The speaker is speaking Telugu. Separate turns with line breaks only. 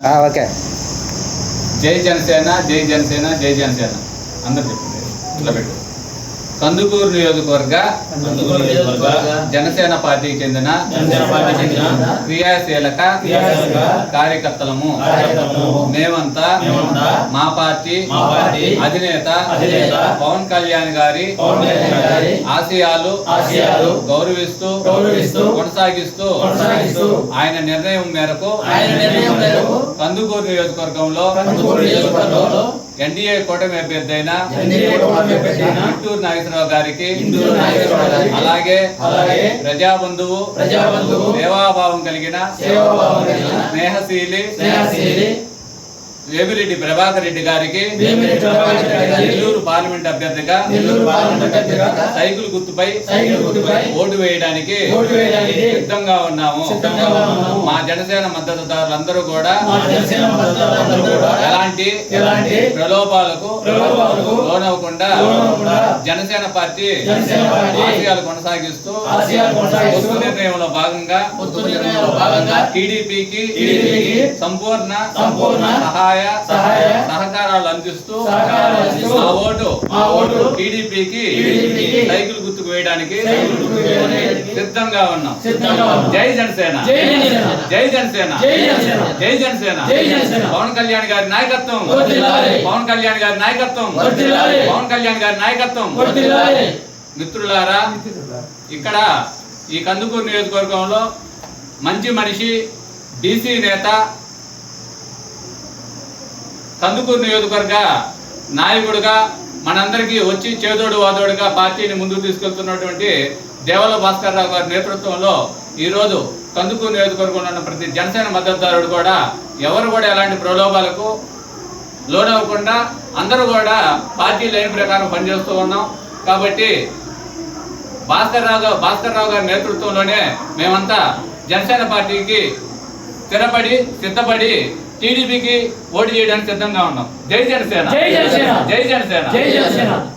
ఓకే.
జై జనసేన జై జనసేన జై జనసేన. అందరు చెప్పండి ఇట్లా పెట్టు. కందుకూరు నియోజకవర్గ జనసేన పార్టీకి చెందిన క్రియాశీలక కార్యకర్తలము. మేమంతా మా పార్టీ
మా పార్టీ
అధినేత పవన్ కళ్యాణ్ గారి ఆశయాలు గౌరవిస్తూ
గౌరవిస్తూ
కొనసాగిస్తూ ఆయన నిర్ణయం మేరకు కందుకూరు నియోజకవర్గంలో ఎన్డీఏ కూటమి అభ్యర్థి అయిన గుంటూరు నాగేశ్వరరావు గారికి అలాగే ప్రజాబంధువు
ప్రజాబంధువు
సేవాభావం కలిగిన స్నేహశీలి వేమిరెడ్డి ప్రభాకర్ రెడ్డి గారికి నెల్లూరు పార్లమెంట్ అభ్యర్థిగా సైకిల్ గుర్తుపై ఓటు వేయడానికి సిద్ధంగా ఉన్నాము. మా జనసేన మద్దతుదారులందరూ కూడా ఎలాంటి ప్రలోభాలకు లోనవ్వకుండా జనసేన పార్టీ ఆశయాలు కొనసాగిస్తూ పొత్తు నిర్ణయంలో భాగంగా టీడీపీకి
టీడీపీకి
సంపూర్ణ
సంపూర్ణ
సహాయ
సహాయ
సహకారాలు అందిస్తూ మా ఓటు
మా ఓటు
టీడీపీకి సైకిల్ గుర్తుకు వేయడానికి సిద్ధంగా ఉన్నాం. జై జనసేన
జై జనసేన.
జై జనసేన. పవన్ కళ్యాణ్ గారి నాయకత్వం. పవన్ కళ్యాణ్ గారి నాయకత్వం. పవన్ కళ్యాణ్ గారి నాయకత్వం. మిత్రులారా ఇక్కడ ఈ కందుకూరు నియోజకవర్గంలో మంచి మనిషి బీసీ నేత కందుకూరు నియోజకవర్గ నాయకుడిగా మనందరికీ వచ్చి చేదోడు వాదోడుగా పార్టీని ముందుకు తీసుకెళ్తున్నటువంటి దేవల భాస్కర్ రావు గారి నేతృత్వంలో ఈరోజు కందుకూరు నియోజకవర్గంలో ఉన్న ప్రతి జనసేన మద్దతుదారుడు కూడా ఎవరు కూడా ఎలాంటి ప్రలోభాలకు లోనవ్వకుండా అందరూ కూడా పార్టీ లైన్ ప్రకారం పనిచేస్తూ ఉన్నాం. కాబట్టి భాస్కర్ రావు భాస్కర్ రావు గారి నేతృత్వంలోనే మేమంతా జనసేన పార్టీకి స్థిరపడి సిద్ధపడి టీడీపీకి ఓటు చేయడానికి సిద్ధంగా ఉన్నాం. జై జనసేన.
జై జనసేన.
జై జనసేన.
జై జనసేన.